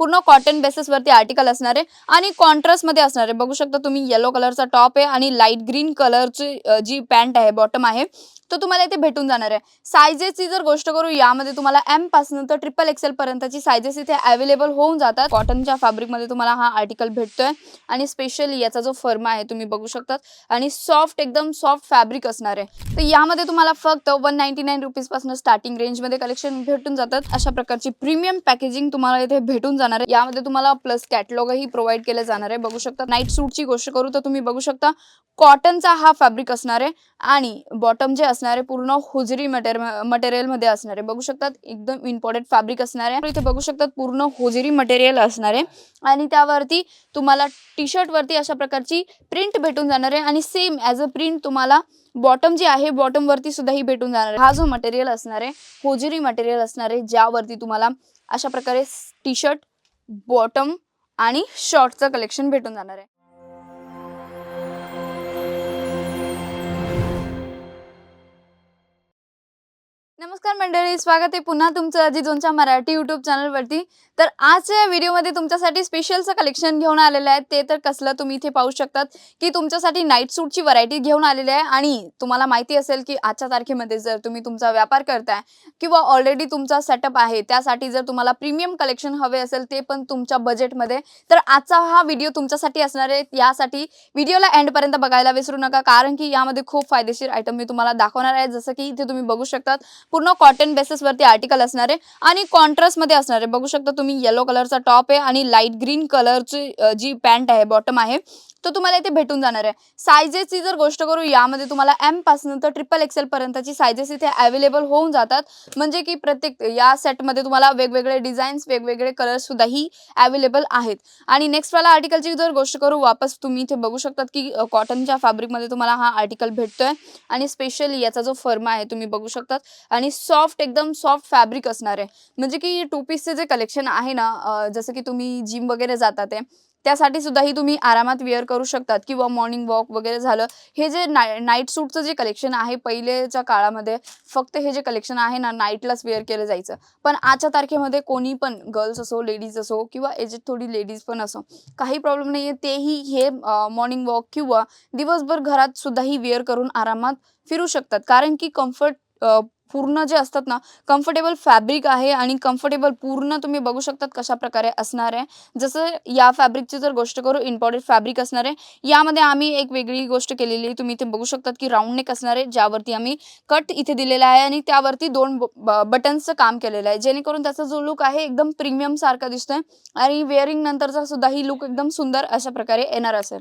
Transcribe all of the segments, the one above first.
पूर्ण cotton basis वरती article असणार आहे आणि कॉन्ट्रास्टमध्ये असणार आहे. बघू शकता तुम्ही येलो कलरचा टॉप आहे आणि लाइट ग्रीन कलरची जी पॅन्ट आहे बॉटम आहे तर तुम्हाला इथे भेटून जाणार आहे. सायजेसची जर गोष्ट करू यामध्ये तुम्हाला एमपासून तर ट्रिपल एक्सेल पर्यंतची सायजेस इथे अवेलेबल होऊन जातात. कॉटनच्या फॅब्रिकमध्ये तुम्हाला हा आर्टिकल भेटतोय. आणि स्पेशली याचा जो फर्मा आहे तुम्ही बघू शकतात. आणि सॉफ्ट एकदम सॉफ्ट फॅब्रिक असणार आहे. तर यामध्ये तुम्हाला फक्त वन नाईन्टी नाईन रुपीजपासून स्टार्टिंग रेंजमध्ये कलेक्शन भेटून जातात. अशा प्रकारची प्रीमियम पॅकेजिंग तुम्हाला इथे भेटून जाणार आहे. यामध्ये तुम्हाला प्लस कॅटलॉगही प्रोव्हाइड केलं जाणार आहे. बघू शकता नाईट सूटची गोष्ट करू तर तुम्ही बघू शकता कॉटनचा हा फॅब्रिक असणार आहे आणि बॉटम जे असणार आहे पूर्ण होजरी मटेरियलमध्ये असणार आहे. बघू शकतात एकदम इम्पॉर्टंट फॅब्रिक असणार आहे. इथे बघू शकतात पूर्ण होजरी मटेरियल असणार आहे. आणि त्यावरती तुम्हाला टी शर्टवरती अशा प्रकारची प्रिंट भेटून जाणार आहे. आणि सेम ॲज अ प्रिंट तुम्हाला बॉटम जे आहे बॉटम वरती सुद्धा ही भेटून जाणार आहे. हा जो मटेरियल असणार आहे होजरी मटेरियल असणार आहे ज्यावरती तुम्हाला अशा प्रकारे टी शर्ट बॉटम आणि शॉर्टचं कलेक्शन भेटून जाणार आहे. नमस्कार मंडळी स्वागत आहे पुन्हा तुमचं अजिजोनच्या मराठी युट्यूब चॅनलवरती तर आजच्या या व्हिडिओमध्ये तुमच्यासाठी स्पेशलचं कलेक्शन घेऊन आलेलं आहे. ते तर कसलं तुम्ही इथे पाहू शकतात की तुमच्यासाठी नाईट सूटची व्हरायटी घेऊन आलेली आहे. आणि तुम्हाला माहिती असेल की आजच्या तारखेमध्ये जर तुम्ही तुमचा व्यापार करताय किंवा ऑलरेडी तुमचा सेटअप आहे त्यासाठी जर तुम्हाला प्रीमियम कलेक्शन हवे असेल ते पण तुमच्या बजेटमध्ये तर आजचा हा व्हिडिओ तुमच्यासाठी असणार आहे. यासाठी व्हिडिओला एंडपर्यंत बघायला विसरू नका कारण की यामध्ये खूप फायदेशीर आयटम मी तुम्हाला दाखवणार आहे. जसं की इथे तुम्ही बघू शकतात पूर्ण कॉटन बेसिसवरती आर्टिकल असणार आहे आणि कॉन्ट्रास्टमध्ये असणार आहे. बघू शकता तुम्ही येलो कलरचा टॉप आहे आणि लाइट ग्रीन कलरची जी पॅन्ट आहे बॉटम आहे. तो तुम्हाला इथे भेटून जाणार आहे. सायजेसची जर गोष्ट करू यामध्ये तुम्हाला एमपासून तर ट्रिपल एक्सेल पर्यंतची सायजेस इथे अवेलेबल होऊन जातात. म्हणजे की प्रत्येक या सेटमध्ये तुम्हाला वेगवेगळे डिझाईन्स वेगवेगळे कलर्स सुद्धाही अवेलेबल आहेत. आणि नेक्स्ट वाला आर्टिकलची जर गोष्ट करू वापस तुम्ही इथे बघू शकतात की कॉटनच्या फॅब्रिकमध्ये तुम्हाला हा आर्टिकल भेटतोय. आणि स्पेशली याचा जो फर्मा आहे तुम्ही बघू शकतात. आणि सॉफ्ट एकदम सॉफ्ट फॅब्रिक असणार आहे. म्हणजे की टू पीसचे जे कलेक्शन आहे ना जसं की तुम्ही जिम वगैरे जातात त्यासाठी सुद्धाही तुम्ही आरामात वेअर करू शकतात किंवा मॉर्निंग वॉक वगैरे झालं. हे जे नाय नाईट सूटचं जे कलेक्शन आहे पहिलेच्या काळामध्ये फक्त हे जे कलेक्शन आहे ना नाईटलाच वेअर केलं जायचं. पण आजच्या तारखेमध्ये कोणी पण गर्ल्स असो लेडीज असो किंवा एजेड थोडी लेडीज पण असो काही प्रॉब्लेम नाही आहे तेही हे मॉर्निंग वॉक किंवा दिवसभर घरात सुद्धाही वेअर करून आरामात फिरू शकतात. कारण की कम्फर्ट पूर्ण जे असतात ना कम्फर्टेबल फॅब्रिक आहे आणि कम्फर्टेबल पूर्ण तुम्ही बघू शकतात कशा प्रकारे असणार आहे. जसं या फॅब्रिकची जर गोष्ट करू इम्पॉर्टेड फॅब्रिक असणार आहे यामध्ये आम्ही एक वेगळी गोष्ट केलेली आहे. तुम्ही इथे बघू शकतात की राऊंड नेक असणार आहे ज्यावरती आम्ही कट इथे दिलेला आहे आणि त्यावरती दोन बटन्सचं काम केलेलं आहे. जेणेकरून त्याचा जो लुक आहे एकदम प्रीमियम सारखा दिसतोय आणि वेअरिंग नंतरचा सुद्धा ही लुक एकदम सुंदर अशा प्रकारे येणार असेल.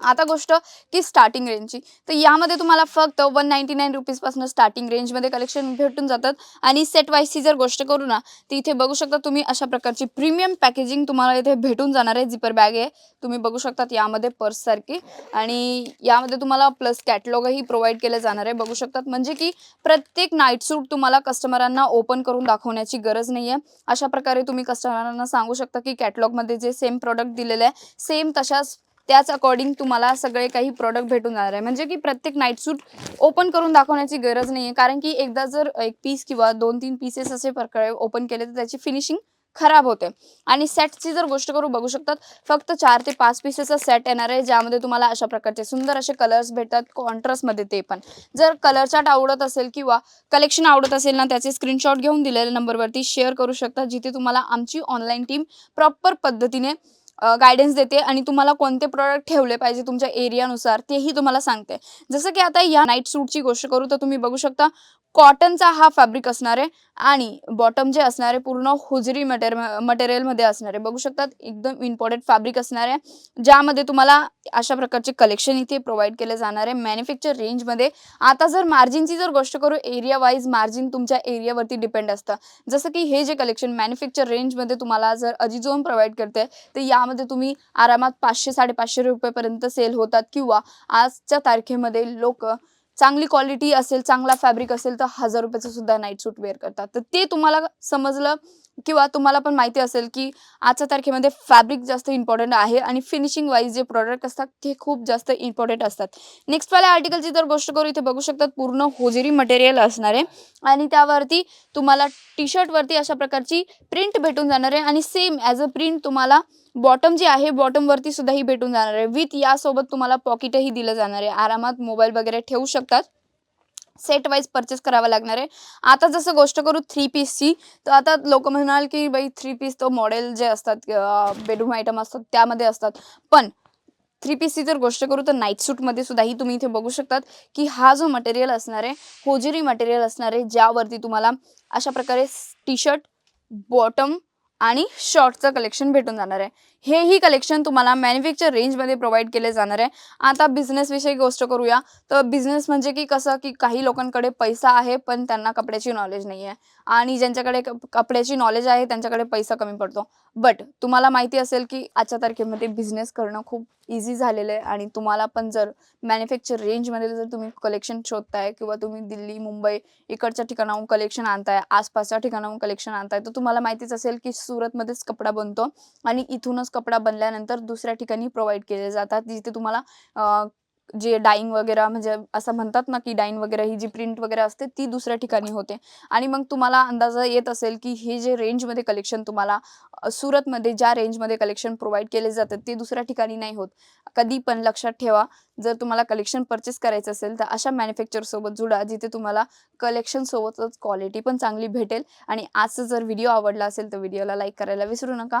आता गोष्ट की स्टार्टिंग रेंजची तर यामध्ये तुम्हाला फक्त वन नाईन्टी नाईन रुपीजपासून स्टार्टिंग रेंजमध्ये कलेक्शन भेटून जातात. आणि सेट वाईजची जर गोष्ट करू ना तर इथे बघू शकता तुम्ही अशा प्रकारची प्रीमियम पॅकेजिंग तुम्हाला इथे भेटून जाणार आहे झिपर बॅग आहे तुम्ही बघू शकतात यामध्ये पर्ससारखी आणि यामध्ये तुम्हाला प्लस कॅटलॉगही प्रोव्हाइड केलं जाणार आहे. बघू शकतात म्हणजे की प्रत्येक नाईट सूट तुम्हाला कस्टमरांना ओपन करून दाखवण्याची गरज नाही आहे अशा प्रकारे तुम्ही कस्टमरांना सांगू शकता की कॅटलॉगमध्ये जे सेम प्रॉडक्ट दिलेलं आहे सेम तशाच त्याच अकॉर्डिंग तुम्हाला सगळे काही प्रॉडक्ट भेटून जाणार आहे. म्हणजे की प्रत्येक नाईट सूट ओपन करून दाखवण्याची गरज नाही आहे कारण की एकदा जर एक पीस किंवा दोन तीन पीसेस असे प्रकारे ओपन केले तर त्याची फिनिशिंग खराब होते. आणि सेटची जर गोष्ट करू बघू शकतात फक्त चार ते पाच पीसेसचा सेट येणार आहे ज्यामध्ये तुम्हाला अशा प्रकारचे सुंदर असे कलर्स भेटतात कॉन्ट्रास्टमध्ये ते पण. जर कलर चार्ट आवडत असेल किंवा कलेक्शन आवडत असेल ना त्याचे स्क्रीनशॉट घेऊन दिलेल्या नंबरवरती शेअर करू शकता जिथे तुम्हाला आमची ऑनलाईन टीम प्रॉपर पद्धतीने गायडन्स देते आणि तुम्हाला कोणते प्रॉडक्ट ठेवले पाहिजे तुमच्या एरियानुसार तेही तुम्हाला सांगते. जसं की आता या नाईट सूटची गोष्ट करू तर तुम्ही बघू शकता कॉटनचा हा फॅब्रिक असणार आहे आणि बॉटम जे असणार आहे पूर्ण हुजरी मटेरियल मटेरियलमध्ये असणार आहे. बघू शकतात एकदम इम्पॉर्टंट फॅब्रिक असणार आहे. ज्यामध्ये तुम्हाला अशा प्रकारचे कलेक्शन इथे प्रोव्हाइड केले जाणार आहे. मॅन्युफॅक्चर रेंजमध्ये आता जर मार्जिनची जर गोष्ट करू एरिया वाईज मार्जिन तुमच्या एरियावरती डिपेंड असतं. जसं की हे जे कलेक्शन मॅन्युफॅक्चर रेंजमध्ये तुम्हाला जर अजिझोन प्रोव्हाइड करते तर यामध्ये तुम्ही आरामात पाचशे साडेपाचशे रुपयेपर्यंत सेल होतात किंवा आजच्या तारखेमध्ये लोक चांगली क्वालिटी असेल चांगला फॅब्रिक असेल तर हजार रुपयाचं सुद्धा नाईट सूट वेअर करतात. तर ते तुम्हाला समजलं किंवा तुम्हाला पण माहिती असेल की आजच्या तारखेमध्ये फॅब्रिक जास्त इम्पॉर्टंट आहे आणि फिनिशिंग वाईज जे प्रॉडक्ट असतात ते खूप जास्त इम्पॉर्टंट असतात. नेक्स्ट वाल्या आर्टिकलची जर गोष्ट करू इथे बघू शकतात पूर्ण होजेरी मटेरियल असणार आहे. आणि त्यावरती तुम्हाला टी शर्टवरती अशा प्रकारची प्रिंट भेटून जाणार आहे आणि सेम ॲज अ प्रिंट तुम्हाला बॉटम जे आहे बॉटमवरती सुद्धा ही भेटून जाणार आहे. विथ यासोबत तुम्हाला पॉकेटही दिलं जाणार आहे. आरामात मोबाईल वगैरे ठेवू शकतात. सेट वाईज परचेस करावा लागणार आहे. आता जसं गोष्ट करू थ्री पीसची तर आता लोक म्हणाल की बाई थ्री पीस तो मॉडेल जे असतात बेडरूम आयटम असतात त्यामध्ये असतात. पण थ्री पीसची जर गोष्ट करू तर नाईट सूटमध्ये सुद्धाही तुम्ही इथे बघू शकतात की हा जो मटेरियल असणार आहे होजेरी मटेरियल असणार आहे ज्यावरती तुम्हाला अशा प्रकारे टी शर्ट बॉटम आणि शॉर्टचं कलेक्शन भेटून जाणार आहे. हेही कलेक्शन तुम्हाला मॅन्युफॅक्चर रेंजमध्ये प्रोव्हाइड केले जाणार आहे. आता बिझनेसविषयी गोष्ट करूया. तर बिझनेस म्हणजे की कसं की काही लोकांकडे पैसा आहे पण त्यांना कपड्याची नॉलेज नाही आहे आणि ज्यांच्याकडे कपड्याची नॉलेज आहे त्यांच्याकडे पैसा कमी पडतो. बट तुम्हाला माहिती असेल की आजच्या तारखेमध्ये बिझनेस करणं खूप इझी झालेलं आहे. आणि तुम्हाला पण जर मॅन्युफॅक्चर रेंजमध्ये जर तुम्ही कलेक्शन शोधताय किंवा तुम्ही दिल्ली मुंबई इकडच्या ठिकाणाहून कलेक्शन आणताय आसपासच्या ठिकाणाहून कलेक्शन आणताय तर तुम्हाला माहितीच असेल की सुरतमध्येच कपडा बनतो. आणि इथूनच कपडा बनल्यानंतर दुसऱ्या ठिकाणी प्रोव्हाइड केले जातात. जिथे तुम्हाला जे डाईंग वगैरे म्हणजे असं म्हणतात ना की डाईंग वगैरे ही जी प्रिंट वगैरे असते ती दुसऱ्या ठिकाणी होते. आणि मग तुम्हाला अंदाजा येत असेल की हे जे रेंजमध्ये कलेक्शन तुम्हाला सुरतमध्ये ज्या रेंजमध्ये कलेक्शन प्रोव्हाइड केले जातात ते दुसऱ्या ठिकाणी नाही होत. कधी पण लक्षात ठेवा जर तुम्हाला कलेक्शन परचेस करायचं असेल तर अशा मॅन्युफॅक्चरसोबत जुडा जिथे तुम्हाला कलेक्शनसोबतच क्वालिटी पण चांगली भेटेल. आणि आजचा जर व्हिडिओ आवडला असेल तर व्हिडिओला लाईक करायला विसरू नका.